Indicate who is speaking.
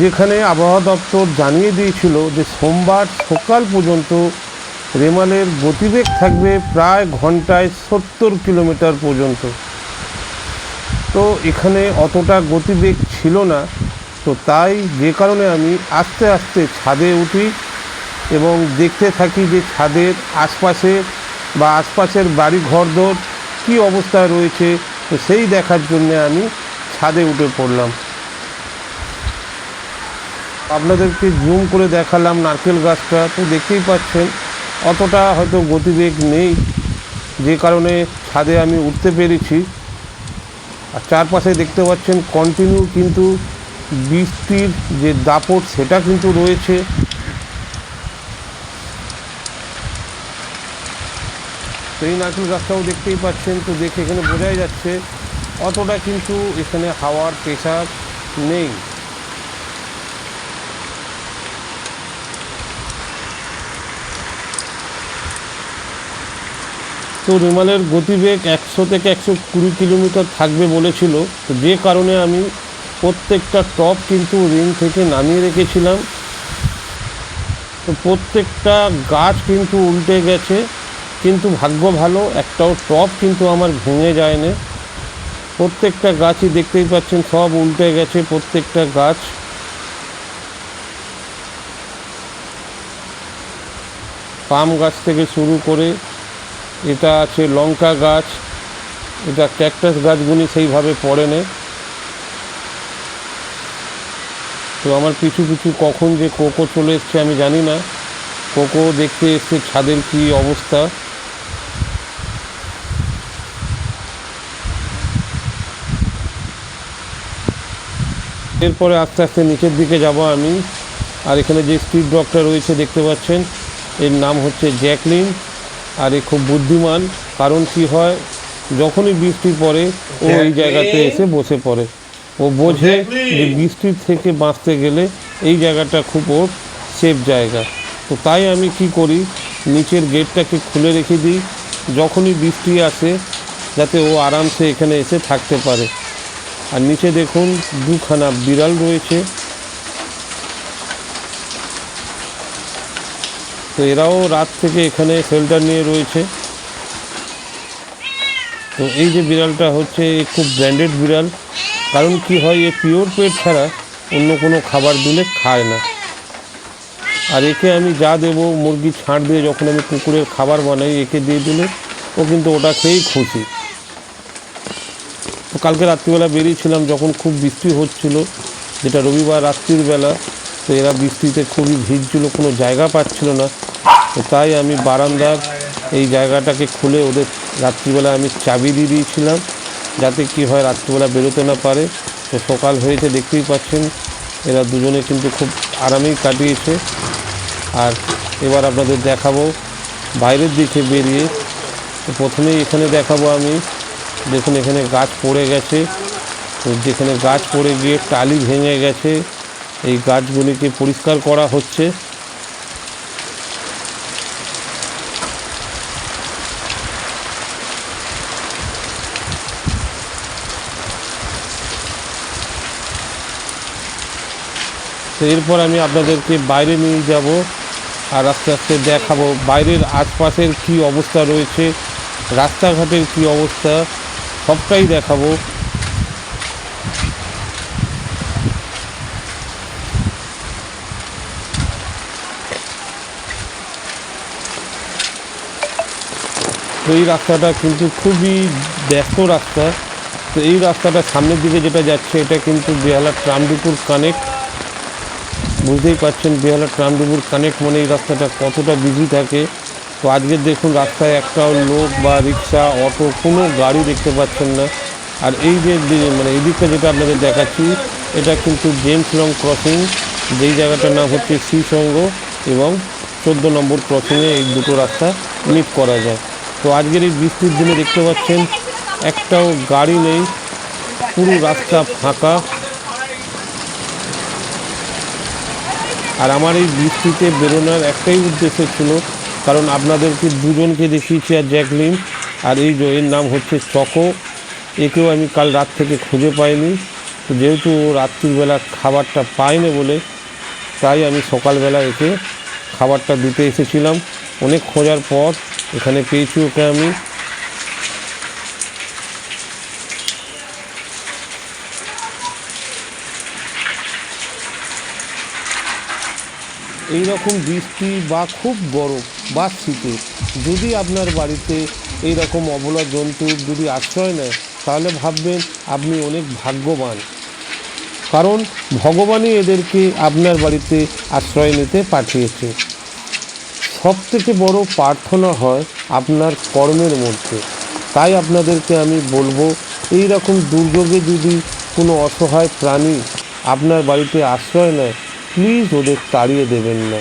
Speaker 1: যেখানে আবহাওয়া দপ্তর জানিয়ে দিয়েছিল যে সোমবার সকাল পর্যন্ত রেমালের গতিবেগ থাকবে প্রায় ঘন্টায় সত্তর কিলোমিটার পর্যন্ত। তো এখানে অতটা গতিবেগ ছিল না। তো তাই যে কারণে আমি আস্তে আস্তে ছাদে উঠি এবং দেখতে থাকি যে ছাদের আশপাশে বা আশপাশের বাড়ি ঘরদোর কী অবস্থায় রয়েছে, তো সেই দেখার জন্য আমি ছাদে উঠে পড়লাম। আপনাদেরকে জুম করে দেখালাম নারকেল গাছটা। তো দেখতেই পাচ্ছেন, অতটা হয়তো গতিবেগ নেই। যে কারণে ছাদে আমি উঠতে পেরেছি। আর চারপাশে দেখতে পাচ্ছেন কন্টিনিউ কিন্তু বৃষ্টির যে দাপট, সেটা কিন্তু রয়েছে। সেই নারকেল গাছটাও দেখতেই পাচ্ছেন। তো দেখে এখানে বোঝাই যাচ্ছে, অতটা কিন্তু এখানে হাওয়ার প্রেশার নেই। তো রুমালের গতিবেগ একশো থেকে একশো কুড়ি কিলোমিটার থাকবে বলেছিল। তো যে কারণে আমি প্রত্যেকটা টপ কিন্তু রিং থেকে নামিয়ে রেখেছিলাম। তো প্রত্যেকটা গাছ কিন্তু উল্টে গেছে, কিন্তু ভাগ্য ভালো, একটাও টপ কিন্তু আমার ভেঙে যায়নি। প্রত্যেকটা গাছই দেখতেই পাচ্ছেন, সব উল্টে গেছে প্রত্যেকটা গাছ। পাম গাছ থেকে শুরু করে এটা আছে লঙ্কা গাছ, এটা ক্যাকটাস গাছগুলি সেইভাবে পড়ে না। তো আমার পিছু পিছু কখন যে কোকো চলে এসছে আমি জানি না। কোকো দেখতে এসছে ছাদের কি অবস্থা। এরপরে আস্তে আস্তে নিচের দিকে যাব আমি। আর এখানে যে স্ট্রিট ডগটা রয়েছে দেখতে পাচ্ছেন, এর নাম হচ্ছে জ্যাকলিন। আর এ খুব বুদ্ধিমান কারণ কি হয় যখনই বৃষ্টি পড়ে ও এই জায়গাতে এসে বসে পড়ে। ও বোঝে যে বৃষ্টির থেকে বাঁচতে গেলে এই জায়গাটা খুব ওর সেফ জায়গা। তো তাই আমি কি করি নিচের গেটটাকে খুলে রেখে দিই। যখনই বৃষ্টি আসে যাতে ও আরামসে এখানে এসে থাকতে পারে। আর নিচে দেখুন দুখানা বিড়াল রয়েছে। তো এরাও রাত থেকে এখানে শেল্টার নিয়ে রয়েছে। তো এই যে বিড়ালটা হচ্ছে খুব ব্র্যান্ডেড বিড়াল। কারণ কি হয়, এ পিওর পেট ছাড়া অন্য কোনো খাবার দিলে খায় না। আর একে আমি যা দেবো, মুরগি ছাঁট দিয়ে যখন আমি কুকুরের খাবার বানাই, একে দিয়ে দিলে ও কিন্তু ওটা খেয়েই খুশি। তো কালকে রাত্রিবেলা বেরিয়েছিলাম, যখন খুব বৃষ্টি হচ্ছিল, যেটা রবিবার রাত্রির বেলা, তো এরা বৃষ্টিতে খুবই ভিজছিল, কোনো জায়গা পাচ্ছিল না। তাই আমি বারান্দার এই জায়গাটাকে খুলে ওদের রাত্রিবেলা আমি চাবি দিয়ে দিয়েছিলাম, যাতে কি হয় রাত্রিবেলা বেরোতে না পারে। তো সকাল হয়েছে, দেখতেই পাচ্ছেন, এরা দুজনে কিন্তু খুব আরামেই কাটিয়েছে। আর এবার আপনাদের দেখাবো, বাইরের দিকে বেরিয়ে তো প্রথমেই এখানে দেখাবো আমি, দেখুন এখানে গাছ পড়ে গেছে। তো যেখানে গাছ পড়ে গিয়ে টালি ভেঙে গেছে, এই গাছগুলিকে পরিষ্কার করা হচ্ছে। তো এরপর আমি আপনাদেরকে বাইরে নিয়ে যাব আর আস্তে আস্তে দেখাবো বাইরের আশপাশের কি অবস্থা রয়েছে, রাস্তাঘাটের কি অবস্থা, সবটাই দেখাবো। এই রাস্তাটা কিন্তু খুবই ব্যস্ত রাস্তা। তো এই রাস্তাটা সামনের দিকে যেটা যাচ্ছে, এটা কিন্তু বেহালা ট্রামডিপুর কানেক্ট। বুঝতেই পারছেন বেহালা ট্রামডিপুর কানেক্ট মানে এই রাস্তাটা কতটা বিজি থাকে। তো আজকে দেখুন রাস্তায় একটাও লোক বা রিক্সা, অটো, কোনো গাড়ি দেখতে পাচ্ছেন না। আর এই যে মানে এই দিকটা যেটা আপনাদের দেখাচ্ছি, এটা কিন্তু জেমস লং ক্রসিং। যেই জায়গাটার নাম হচ্ছে শ্রীসঙ্গ এবং চোদ্দ নম্বর ক্রসিংয়ে এই দুটো রাস্তা মিট করা যায়। তো আজকের এই বৃষ্টির দিনে দেখতে পাচ্ছেন, একটাও গাড়ি নেই, পুরো রাস্তা ফাঁকা। আর আমার এই বৃষ্টিতে বেরোনোর একটাই উদ্দেশ্য ছিল, কারণ আপনাদেরকে দুজনকে দেখিয়েছি আর জ্যাকলিন আর এই এর নাম হচ্ছে চকো, একেও আমি কাল রাত থেকে খুঁজে পাইনি। তো যেহেতু রাত্রিবেলা খাবারটা পায়নি বলে, তাই আমি সকালবেলা একে খাবারটা দিতে এসেছিলাম। অনেক খোঁজার পর এখানে পেয়েছি ওকে আমি। এই রকম বৃষ্টি বা খুব গরম বা শীতে যদি আপনার বাড়িতে এই রকম অবলা জন্তুর যদি আশ্রয় নেয়, তাহলে ভাববেন আপনি অনেক ভাগ্যবান। কারণ ভগবানই এদেরকে আপনার বাড়িতে আশ্রয় নিতে পাঠিয়েছে। সব থেকে বড় প্রার্থনা হয় আপনার কর্মের মধ্যে। তাই আপনাদেরকে আমি বলব এই রকম দুর্যোগে যদি কোনো অসহায় প্রাণী আপনার বাড়িতে আশ্রয় নেয় প্লিজ ওদের তাড়িয়ে দেবেন না।